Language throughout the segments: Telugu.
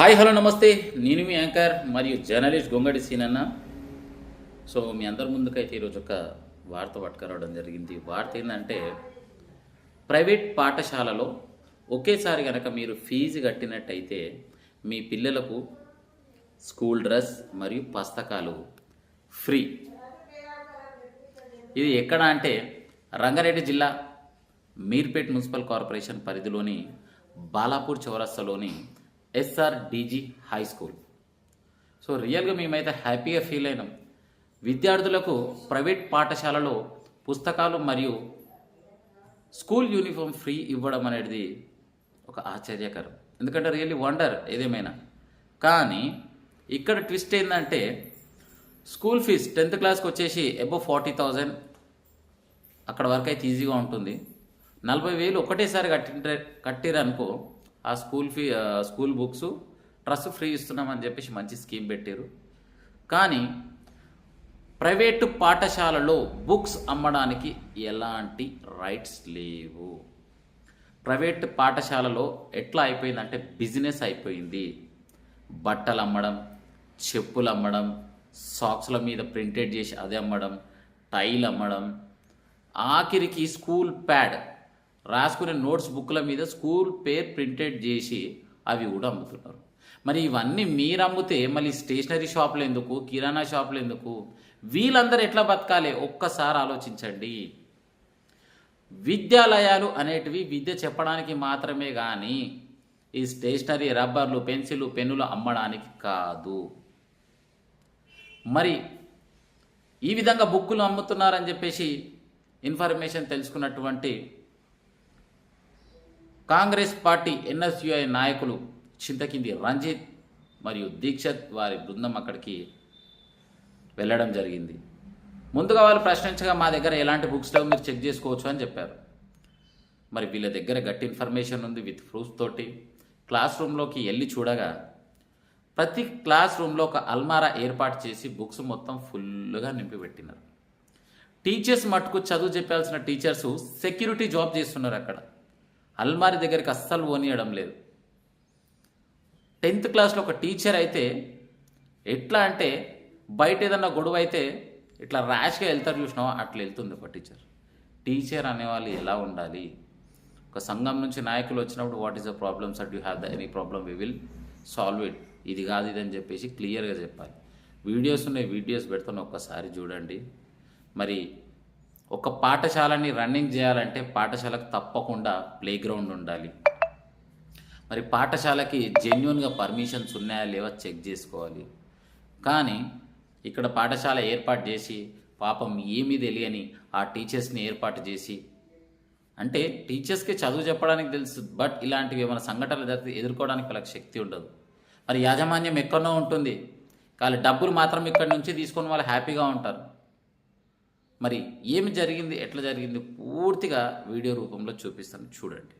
హాయ్ హలో నమస్తే. నేను మీ యాంకర్ మరియు జర్నలిస్ట్ గొంగడి సీనన్న. సో మీ అందరి ముందుకైతే ఈరోజు ఒక వార్త పట్టుకురావడం జరిగింది. వార్త ఏంటంటే ప్రైవేట్ పాఠశాలలో ఒకేసారి కనుక మీరు ఫీజు కట్టినట్టయితే మీ పిల్లలకు స్కూల్ డ్రెస్ మరియు పుస్తకాలు ఫ్రీ. ఇది ఎక్కడ అంటే రంగారెడ్డి జిల్లా మీర్పేట్ మున్సిపల్ కార్పొరేషన్ పరిధిలోని Balapur చౌరస్తాలోని SR DG high school so రియల్గా మేమైతే హ్యాపీగా ఫీల్ అయినాం. విద్యార్థులకు ప్రైవేట్ పాఠశాలలో పుస్తకాలు మరియు స్కూల్ యూనిఫామ్ ఫ్రీ ఇవ్వడం అనేది ఒక ఆశ్చర్యకరం. ఎందుకంటే రియల్లీ వండర్ ఏదేమైనా. కానీ ఇక్కడ ట్విస్ట్ ఏంటంటే స్కూల్ ఫీజ్ టెన్త్ క్లాస్కి వచ్చేసి అబవ్ ఫార్టీ థౌజండ్ అక్కడ వరకు అయితే ఈజీగా ఉంటుంది. నలభై వేలు ఒకటేసారి కట్టి కట్టిరనుకో ఆ school fee school books trust free ఇస్తున్నామని చెప్పేసి మంచి స్కీమ్ పెట్టారు. కానీ ప్రైవేటు పాఠశాలలో బుక్స్ అమ్మడానికి ఎలాంటి రైట్స్ లేవు. ప్రైవేట్ పాఠశాలలో ఎట్లా అయిపోయిందంటే బిజినెస్ అయిపోయింది. బట్టలు అమ్మడం చెప్పులు అమ్మడం సాక్స్ల మీద ప్రింటెడ్ చేసి అది అమ్మడం టైల్ అమ్మడం ఆఖరికి స్కూల్ ప్యాడ్ రాసుకునే నోట్స్ బుక్ల మీద స్కూల్ పేర్ ప్రింటెడ్ చేసి అవి కూడా అమ్ముతున్నారు. మరి ఇవన్నీ మీరు అమ్మితే మళ్ళీ స్టేషనరీ షాపులు ఎందుకు? కిరాణా షాపులు ఎందుకు? వీళ్ళందరూ ఎట్లా బతకాలి? ఒక్కసారి ఆలోచించండి. విద్యాలయాలు అనేటివి విద్య చెప్పడానికి మాత్రమే కానీ ఈ స్టేషనరీ రబ్బర్లు పెన్సిల్ పెన్నులు అమ్మడానికి కాదు. మరి ఈ విధంగా బుక్కులు అమ్ముతున్నారని చెప్పేసి ఇన్ఫర్మేషన్ తెలుసుకున్నటువంటి కాంగ్రెస్ పార్టీ ఎన్ఎస్యుఐ నాయకులు చింతకింది రంజిత్ మరియు దీక్షత్ వారి బృందం అక్కడికి వెళ్ళడం జరిగింది. ముందుగా వాళ్ళు ప్రశ్నించగా మా దగ్గర ఎలాంటి బుక్స్ లేవు మీరు చెక్ చేసుకోవచ్చు అని చెప్పారు. మరి వీళ్ళ దగ్గర గట్టి ఇన్ఫర్మేషన్ ఉంది విత్ ప్రూఫ్ తోటి. క్లాస్ రూమ్లోకి వెళ్ళి చూడగా ప్రతి క్లాస్ రూమ్లో ఒక అల్మారా ఏర్పాటు చేసి బుక్స్ మొత్తం ఫుల్గా నింపిపెట్టినారు. టీచర్స్ మటుకు చదువు చెప్పాల్సిన టీచర్స్ సెక్యూరిటీ జాబ్ చేస్తున్నారు అక్కడ. అల్మారి దగ్గరికి అస్సలు పోనీయడం లేదు. టెన్త్ క్లాస్లో ఒక టీచర్ అయితే ఎట్లా అంటే బయట ఏదన్నా గొడవ అయితే ఇట్లా ర్యాష్గా వెళ్తారు చూసినావా? అట్లా వెళ్తుంది ఒక టీచర్. టీచర్ అనేవాళ్ళు ఎలా ఉండాలి? ఒక సంఘం నుంచి నాయకులు వచ్చినప్పుడు what is the problems at you have the any problem we will solve it ఇది కాదు ఇది అని చెప్పేసి క్లియర్గా చెప్పాలి. వీడియోస్ ఉన్నాయి వీడియోస్ పెడుతున్న ఒక్కసారి చూడండి. మరి ఒక పాఠశాలని రన్నింగ్ చేయాలంటే పాఠశాలకు తప్పకుండా ప్లే గ్రౌండ్ ఉండాలి. మరి పాఠశాలకి జెన్యున్గా పర్మిషన్స్ ఉన్నాయా లేవా చెక్ చేసుకోవాలి. కానీ ఇక్కడ పాఠశాల ఏర్పాటు చేసి పాపం ఏమీ తెలియని ఆ టీచర్స్ని ఏర్పాటు చేసి అంటే టీచర్స్కి చదువు చెప్పడానికి తెలుసు బట్ ఇలాంటివి ఏమైనా సంఘటనలు జరిగితే ఎదుర్కోవడానికి వాళ్ళకి శక్తి ఉండదు. మరి యాజమాన్యం ఎక్కడో ఉంటుంది. కానీ డబ్బులు మాత్రం ఇక్కడి నుంచి తీసుకొని వాళ్ళు హ్యాపీగా ఉంటారు. మరి ఏమి జరిగింది ఎట్లా జరిగింది పూర్తిగా వీడియో రూపంలో చూపిస్తాను. చూడండి.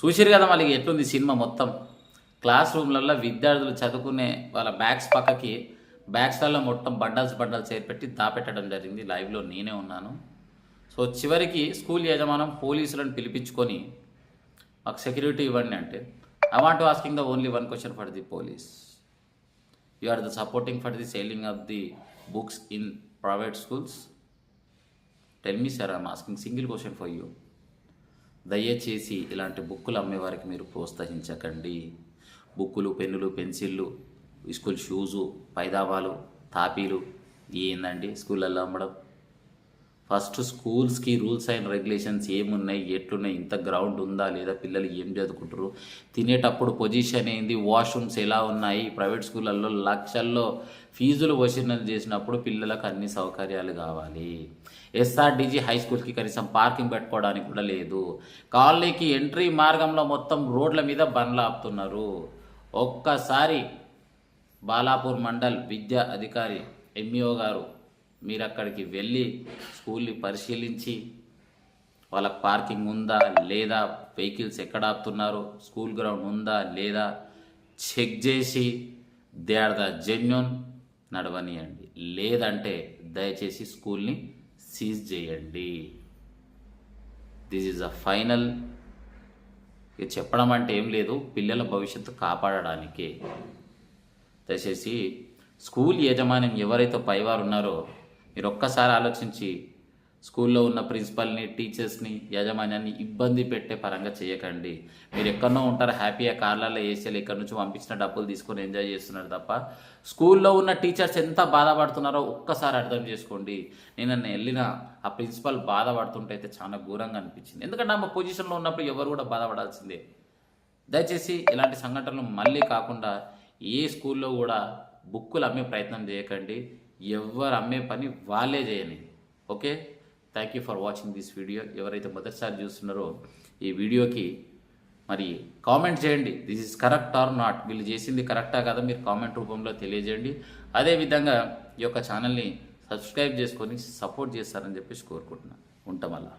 చూసిరు కదా మళ్ళీ ఎట్లుంది సినిమా మొత్తం. క్లాస్ రూమ్లలో విద్యార్థులు చదువుకునే వాళ్ళ బ్యాగ్స్ పక్కకి బ్యాగ్స్లలో మొత్తం బండల్స్ బండల్స్ ఏర్పెట్టి దాపెట్టడం జరిగింది. లైవ్లో నేనే ఉన్నాను. సో చివరికి స్కూల్ యజమానం పోలీసులను పిలిపించుకొని మాకు సెక్యూరిటీ ఇవ్వండి అంటే I want asking the only one question for the police you are the supporting for the selling of the books in private schools tell me sir I'm asking single question for you దయచేసి ఇలాంటి బుక్కులు అమ్మేవారికి మీరు ప్రోత్సహించకండి. బుక్కులు పెన్నులు పెన్సిళ్ళు స్కూల్ షూజు పైదాబాలు తాపీలు ఏందండి స్కూళ్ళల్లో అమ్మడం? ఫస్ట్ స్కూల్స్కి రూల్స్ అండ్ రెగ్యులేషన్స్ ఏమున్నాయి ఎట్లున్నాయి ఇంత గ్రౌండ్ ఉందా లేదా పిల్లలు ఏం చదువుకుంటారు తినేటప్పుడు పొజిషన్ ఏంది వాష్రూమ్స్ ఎలా ఉన్నాయి? ప్రైవేట్ స్కూళ్ళల్లో లక్షల్లో ఫీజులు వసూలు చేసినప్పుడు పిల్లలకు అన్ని సౌకర్యాలు కావాలి. ఎస్ఆర్డీజీ హై స్కూల్కి కనీసం పార్కింగ్ పెట్టుకోవడానికి కూడా లేదు. కాలనీకి ఎంట్రీ మార్గంలో మొత్తం రోడ్ల మీద బండ్లు ఆపుతున్నారు. ఒక్కసారి బాలాపూర్ మండల్ విద్యా అధికారి ఎంఈఓ గారు మీరు అక్కడికి వెళ్ళి స్కూల్ని పరిశీలించి వాళ్ళకి పార్కింగ్ ఉందా లేదా వెహికల్స్ ఎక్కడ ఆపుతున్నారు స్కూల్ గ్రౌండ్ ఉందా లేదా చెక్ చేసి దే ఆర్ ద జెన్యున్ నడవనియండి. లేదంటే దయచేసి స్కూల్ని సీజ్ చేయండి. This is a final. ఇది చెప్పడం అంటే ఏం లేదు పిల్లల భవిష్యత్తు కాపాడడానికి. దయచేసి స్కూల్ యాజమాన్యం ఎవరైతే పైవారు ఉన్నారో మీరు ఒక్కసారి ఆలోచించి స్కూల్లో ఉన్న ప్రిన్సిపల్ని టీచర్స్ని యాజమాన్యాన్ని ఇబ్బంది పెట్టే పరంగా చేయకండి. మీరు ఎక్కడో ఉంటారు హ్యాపీగా కార్లలో వేసేలు ఇక్కడ నుంచి పంపించిన డబ్బులు తీసుకొని ఎంజాయ్ చేస్తున్నారు తప్ప స్కూల్లో ఉన్న టీచర్స్ ఎంత బాధపడుతున్నారో ఒక్కసారి అర్థం చేసుకోండి. నేను నన్ను వెళ్ళిన ఆ ప్రిన్సిపల్ బాధపడుతుంటే అయితే చాలా ఘోరంగా అనిపించింది. ఎందుకంటే ఆమె పొజిషన్లో ఉన్నప్పుడు ఎవరు కూడా బాధపడాల్సిందే. దయచేసి ఇలాంటి సంఘటనలు మళ్ళీ కాకుండా ఏ స్కూల్లో కూడా బుక్కులు అమ్మే ప్రయత్నం చేయకండి. ఎవరు అమ్మే పని వాళ్ళే చేయని okay? Thank you for watching this video ఎవరైతే మొదటిసారి చూస్తున్నారో ఈ వీడియోకి మరి కామెంట్ చేయండి. This is correct or not వీళ్ళు చేసింది కరెక్టా కదా? మీరు కామెంట్ రూపంలో తెలియజేయండి. అదేవిధంగా ఈ యొక్క ఛానల్ని సబ్స్క్రైబ్ చేసుకొని సపోర్ట్ చేస్తారని చెప్పేసి కోరుకుంటున్నాను ఉంటాం అలా